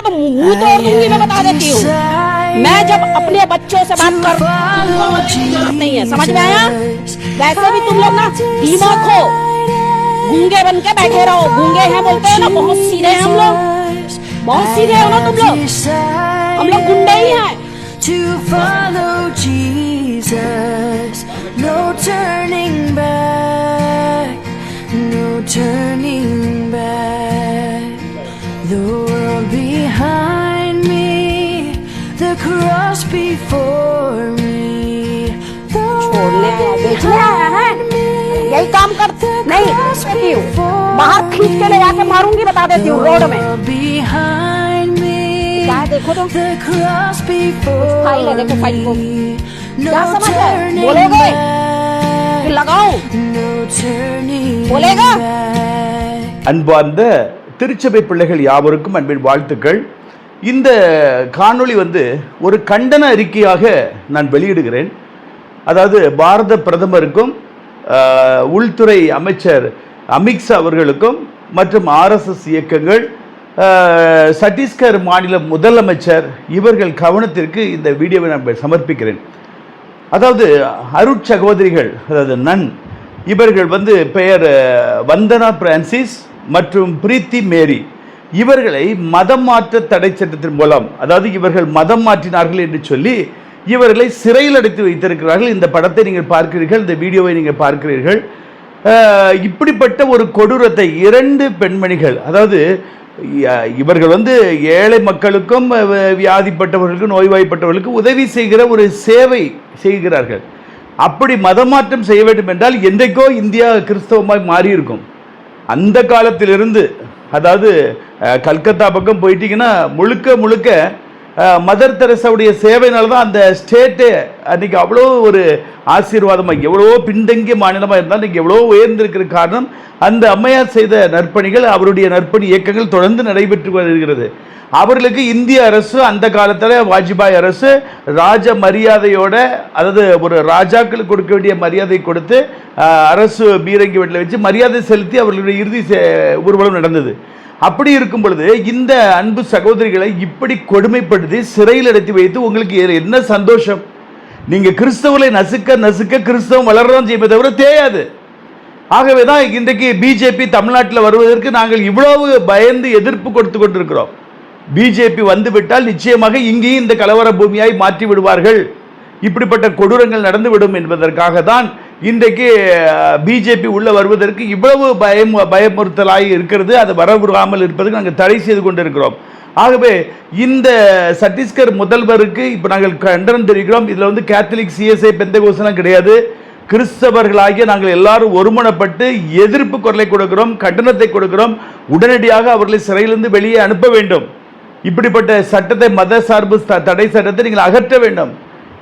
ना तो मुँह तोड़ दूँगी मैं बता देती हूँ। मैं जब अपने बच्चों से बात कर नहीं है समझ में आया? वैसे भी तुम लोग ना दिमाग हो गूँगे बन के बैठे रहो। गूँगे हैं बोलते हैं ना बहुत सीधे हम लोग। बहुत सीधे हो ना तुम लोग? हम लोग गुंडे ही हैं। To follow Jesus. No turning back, no turning back. The world behind me, the cross before me. The छोड़ने आया world बेचने आया है behind me. यही काम कर नहीं कहती हूँ बाहर खींच के ले जाके मारूंगी बता देती हूँ रोड में world behind me. क्या है देखो तो The cross before फाइल है, देखो फाइल को। me. क्या No समझ है? turning बोलोगे? back. फिर लगाओ No turning बोलेगा? back. அன்பார்ந்த திருச்சபை பிள்ளைகள் யாவருக்கும் அன்பின் வாழ்த்துக்கள். இந்த காணொளி வந்து ஒரு கண்டன அறிக்கையாக நான் வெளியிடுகிறேன். அதாவது பாரத பிரதமருக்கும் உள்துறை அமைச்சர் அமித்ஷா அவர்களுக்கும் மற்றும் ஆர்எஸ்எஸ் இயக்கங்கள் சட்டீஸ்கர் சத்தீஸ்கர் மாநில முதலமைச்சர் இவர்கள் கவனத்திற்கு இந்த வீடியோவை நான் சமர்ப்பிக்கிறேன். அதாவது அருட் சகோதரிகள் அதாவது நன் இவர்கள் வந்து பெயர் வந்தனா பிரான்சிஸ் மற்றும் பிரீத்தி மேரி. இவர்களை மதம் மாற்ற தடை சட்டத்தின் மூலம் அதாவது இவர்கள் மதம் மாற்றினார்கள் என்று சொல்லி இவர்களை சிறையில் அடைத்து வைத்திருக்கிறார்கள். இந்த படத்தை நீங்கள் பார்க்கிறீர்கள் இந்த வீடியோவை நீங்கள் பார்க்கிறீர்கள். இப்படிப்பட்ட ஒரு கொடூரத்தை இரண்டு பெண்மணிகள் அதாவது இவர்கள் வந்து ஏழை மக்களுக்கும் வியாதிப்பட்டவர்களுக்கும் நோய்வாய்ப்பட்டவர்களுக்கும் உதவி செய்கிற ஒரு சேவை செய்கிறார்கள். அப்படி மதமாற்றம் செய்ய வேண்டும் என்றால் என்றைக்கோ இந்தியா கிறிஸ்தவமாய் மாறியிருக்கும். அந்த காலத்திலிருந்து அதாவது கல்கத்தா பக்கம் போயிட்டீங்கன்னா முழுக்க முழுக்க மதர் தெரசாவுடைய சேவையினால தான் அந்த ஸ்டேட்டே அன்னைக்கு அவ்வளோ ஒரு ஆசீர்வாதமாக எவ்வளோ பின்தங்கிய மாநிலமாக இருந்தால் இன்றைக்கி எவ்வளோ உயர்ந்திருக்கிற காரணம் அந்த அம்மையார் செய்த நற்பணிகள் அவருடைய நற்பணி இயக்கங்கள் தொடர்ந்து நடைபெற்று வருகிறது அவர்களுக்கு இந்திய அரசு அந்த காலத்தில் வாஜ்பாய் அரசு ராஜ மரியாதையோட அதாவது ஒரு ராஜாக்களுக்கு கொடுக்க வேண்டிய மரியாதை கொடுத்து அரசு பீரங்கி வீட்டில் வச்சு மரியாதை செலுத்தி அவர்களுடைய இறுதி செ- ஊர்வலம் நடந்தது. அப்படி இருக்கும் பொழுது இந்த அன்பு சகோதரிகளை இப்படி கொடுமைப்படுத்தி சிறையில் அடைத்து வைத்து உங்களுக்கு என்ன சந்தோஷம்? நீங்கள் கிறிஸ்தவர்களை நசுக்க நசுக்க கிறிஸ்தவம் வளரதான் செய்யுமே தவிர தேயாது. ஆகவே தான் இன்றைக்கு பிஜேபி தமிழ்நாட்டில் வருவதற்கு நாங்கள் இவ்வளவு பயந்து எதிர்ப்பு கொடுத்து கொண்டிருக்கிறோம். பிஜேபி வந்துவிட்டால் நிச்சயமாக இங்கேயும் இந்த கலவர பூமியாய் மாற்றி விடுவார்கள். இப்படிப்பட்ட கொடூரங்கள் நடந்துவிடும் என்பதற்காக தான் இன்றைக்கு பிஜேபி உள்ள வருவதற்கு இவ்வளவு பயம் பயமுறுத்தலாகி இருக்கிறது. அது வரவிடாமல் இருப்பதற்கு நாங்கள் தடை செய்து கொண்டிருக்கிறோம். ஆகவே இந்த சத்தீஸ்கர் முதல்வருக்கு இப்போ நாங்கள் கண்டனம் தெரிவிக்கிறோம். இதில் வந்து கேத்தலிக் சிஎஸ்ஐ பெந்தகோசலாம் கிடையாது. கிறிஸ்தவர்களாகிய நாங்கள் எல்லாரும் ஒருமனப்பட்டு எதிர்ப்பு குரலை கொடுக்கிறோம் கண்டனத்தை கொடுக்கிறோம். உடனடியாக அவர்களை சிறையிலிருந்து வெளியே அனுப்ப வேண்டும். இப்படிப்பட்ட சட்டத்தை மத சார்பு தடை சட்டத்தை நீங்கள் அகற்ற வேண்டும்.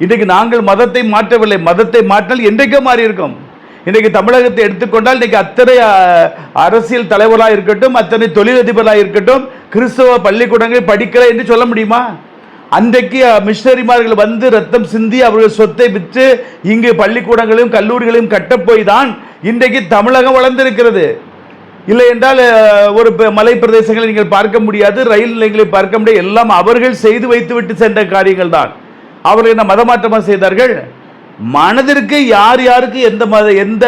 இன்றைக்கு நாங்கள் மதத்தை மாற்றவில்லை. மதத்தை மாற்றினால் என்றைக்கோ மாறி இருக்கும் இன்றைக்கு தமிழகத்தை எடுத்துக்கொண்டால் இன்றைக்கு அத்தனை அரசியல் தலைவராக இருக்கட்டும் அத்தனை தொழிலதிபராக இருக்கட்டும் கிறிஸ்தவ பள்ளிக்கூடங்களில் படிக்கலை என்று சொல்ல முடியுமா? அன்றைக்கு மிஷினரிமார்கள் மிஷனரிமார்கள் வந்து ரத்தம் சிந்தி அவர்கள் சொத்தை விற்று இங்கு பள்ளிக்கூடங்களையும் கல்லூரிகளையும் கட்டப்போய் தான் இன்றைக்கு தமிழகம் வளர்ந்திருக்கிறது. இல்லை என்றால் ஒரு மலை பிரதேசங்களை நீங்கள் பார்க்க முடியாது ரயில் நிலையங்களை பார்க்க முடியாது. எல்லாம் அவர்கள் செய்து வைத்துவிட்டு சென்ற காரியங்கள் தான் அவர்கள் என்ன மதமாற்றமாக செய்தார்கள்? மனதிற்கு யார் யாருக்கு எந்த மத எந்த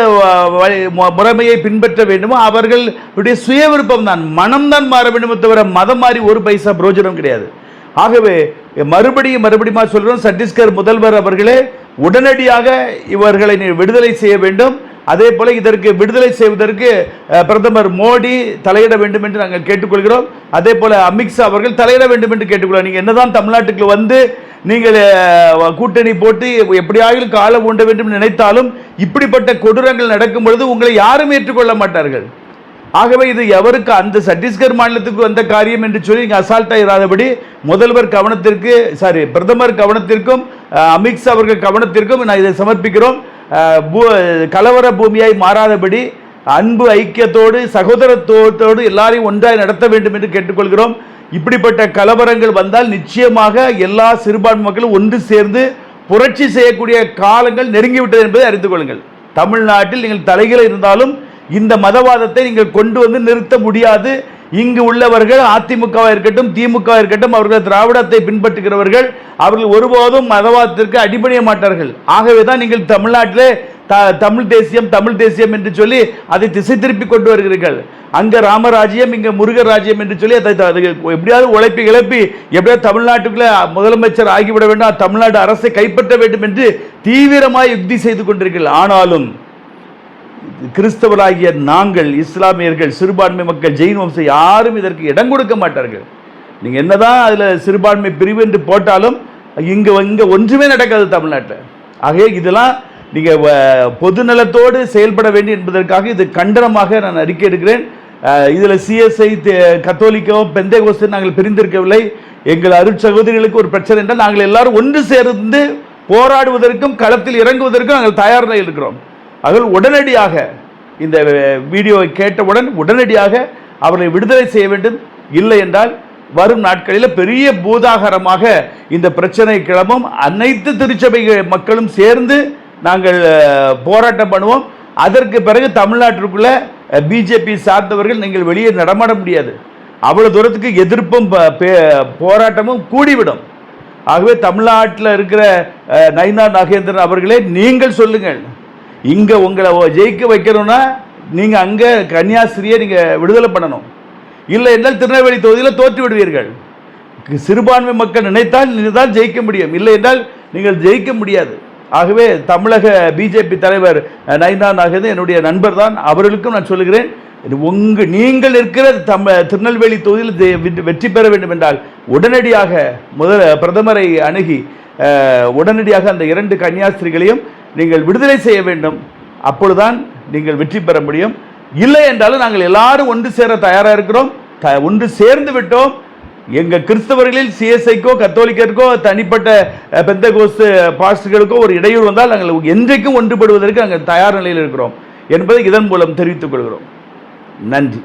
முறைமையை பின்பற்ற வேண்டுமோ அவர்களுடைய சுய விருப்பம் தான் மனம்தான் மாற வேண்டுமே தவிர மதம் மாறி ஒரு பைசா பிரோஜனம் கிடையாது. ஆகவே மறுபடியும் மறுபடியும் சொல்கிறோம் சத்தீஸ்கர் முதல்வர் அவர்களே உடனடியாக இவர்களை நீ விடுதலை செய்ய வேண்டும். அதே போல இதற்கு விடுதலை செய்வதற்கு பிரதமர் மோடி தலையிட வேண்டும் என்று நாங்கள் கேட்டுக்கொள்கிறோம். அதே போல அமித்ஷா அவர்கள் தலையிட வேண்டும் என்று கேட்டுக்கொள்கிறோம் நீங்கள் என்னதான் தமிழ்நாட்டுக்கு வந்து நீங்கள் கூட்டணி போட்டு எப்படியாகிலும் காலம் ஊண்ட வேண்டும் என்று நினைத்தாலும் இப்படிப்பட்ட கொடூரங்கள் நடக்கும் பொழுது உங்களை யாரும் ஏற்றுக்கொள்ள மாட்டார்கள். ஆகவே இது எவருக்கு அந்த சத்தீஸ்கர் மாநிலத்துக்கு வந்த காரியம் என்று சொல்லி நீங்கள் அசால்ட்டாக இராதபடி முதல்வர் கவனத்திற்கு சாரி பிரதமர் கவனத்திற்கும் அமித்ஷா அவர்கள் கவனத்திற்கும் நான் இதை சமர்ப்பிக்கிறோம். கலவர பூமியாய் மாறாதபடி அன்பு ஐக்கியத்தோடு சகோதரத்துவத்தோடு எல்லாரையும் ஒன்றாய் நடத்த வேண்டும் என்று கேட்டுக்கொள்கிறோம். இப்படிப்பட்ட கலவரங்கள் வந்தால் நிச்சயமாக எல்லா சிறுபான்மை மக்களும் ஒன்று சேர்ந்து புரட்சி செய்யக்கூடிய காலங்கள் நெருங்கிவிட்டது என்பதை அறிந்து கொள்ளுங்கள். தமிழ்நாட்டில் நீங்கள் தலைகளை இருந்தாலும் இந்த மதவாதத்தை நீங்கள் கொண்டு வந்து நிறுத்த முடியாது. இங்கு உள்ளவர்கள் அதிமுகவாக இருக்கட்டும் திமுக இருக்கட்டும் அவர்கள் திராவிடத்தை பின்பற்றுகிறவர்கள் அவர்கள் ஒருபோதும் மதவாதத்திற்கு அடிபணிய மாட்டார்கள். ஆகவே தான் நீங்கள் தமிழ்நாட்டிலே த- தமிழ் தேசியம் தமிழ் தேசியம் என்று சொல்லி அதை திசை திருப்பி கொண்டு வருகிறீர்கள். அங்கே ராமராஜ்யம் இங்கே முருகர் ராஜ்யம் என்று சொல்லி அதை எப்படியாவது உழைப்பி இழப்பி எப்படியாவது தமிழ்நாட்டுக்குள்ளே முதலமைச்சர் ஆகிவிட வேண்டும் தமிழ்நாடு அரசை கைப்பற்ற வேண்டும் என்று தீவிரமாக யுக்தி செய்து கொண்டிருக்கிறீர்கள். ஆனாலும் கிறிஸ்தவராகிய நாங்கள் இஸ்லாமியர்கள் சிறுபான்மை மக்கள் ஜெயின் வம்சம் யாரும் இதற்கு இடம் கொடுக்க மாட்டார்கள். நீங்கள் என்னதான் அதில் சிறுபான்மை பிரிவு என்று போட்டாலும் இங்கே இங்கே ஒன்றுமே நடக்காது தமிழ்நாட்டில். ஆகவே இதெல்லாம் நீங்கள் வ- பொது நலத்தோடு செயல்பட வேண்டும் என்பதற்காக இது கண்டனமாக நான் அறிக்கை எடுக்கிறேன். இதில் சிஎஸ்ஐ கத்தோலிக்கோ பெந்தேகோஸ்து நாங்கள் பிரிந்திருக்கவில்லை. எங்கள் அருட்சகோதரிகளுக்கு ஒரு பிரச்சனை என்றால் நாங்கள் எல்லாரும் ஒன்று சேர்ந்து போராடுவதற்கும் களத்தில் இறங்குவதற்கும் நாங்கள் தயார் இருக்கிறோம். அதில் உடனடியாக இந்த வீடியோவை கேட்டவுடன் உடனடியாக அவர்களை விடுதலை செய்ய வேண்டும். இல்லை என்றால் வரும் நாட்களில் பெரிய பூதாகரமாக இந்த பிரச்சனை கிளம்பும். அனைத்து திருச்சபை மக்களும் சேர்ந்து நாங்கள் போராட்டம் பண்ணுவோம். அதற்கு பிறகு தமிழ்நாட்டிற்குள்ள பிஜேபி சார்ந்தவர்கள் நீங்கள் வெளியே நடமாட முடியாது. அவ்வளவு தூரத்துக்கு எதிர்ப்பும் ப- பே- போராட்டமும் கூடிவிடும். ஆகவே தமிழ்நாட்டில் இருக்கிற நயினா நாகேந்திரன் அவர்களே நீங்கள் சொல்லுங்கள். இங்க உங்களை ஜெயிக்க வைக்கணும்னா நீங்க அங்க கன்னியாஸ்திரியை நீங்க விடுதலை பண்ணணும். இல்லை என்றால் திருநெல்வேலி தொகுதியில் தோற்று விடுவீர்கள். சிறுபான்மை மக்கள் நினைத்தால் தான் ஜெயிக்க முடியும். இல்லை என்றால் நீங்கள் ஜெயிக்க முடியாது. ஆகவே தமிழக பிஜேபி தலைவர் அஹ், நயினா என்னுடைய நண்பர் தான் அவர்களுக்கும் நான் சொல்லுகிறேன் இது உங்க நீங்கள் இருக்கிற தம திருநெல்வேலி தொகுதியில் வெற்றி- பெற வேண்டும் என்றால் உடனடியாக முதல் பிரதமரை அணுகி உடனடியாக அந்த இரண்டு கன்னியாஸ்திரிகளையும் நீங்கள் விடுதலை செய்ய வேண்டும். அப்பொழுதுதான் நீங்கள் வெற்றி பெற முடியும். இல்லை என்றாலும் நாங்கள் எல்லாரும் ஒன்று சேர தயாராக இருக்கிறோம். ஒன்று சேர்ந்து விட்டோம். எங்க கிறிஸ்தவர்களில் சிஎஸ்ஐக்கோ கத்தோலிக்கருக்கோ தனிப்பட்ட பெந்த கோஸ்து பாஸ்டர்களுக்கோ ஒரு இடையூறு வந்தால் நாங்கள் என்றைக்கும் ஒன்றுபடுவதற்கு நாங்கள் தயார் நிலையில் இருக்கிறோம். என்பதை இதன் மூலம் தெரிவித்துக் கொள்கிறோம். நன்றி.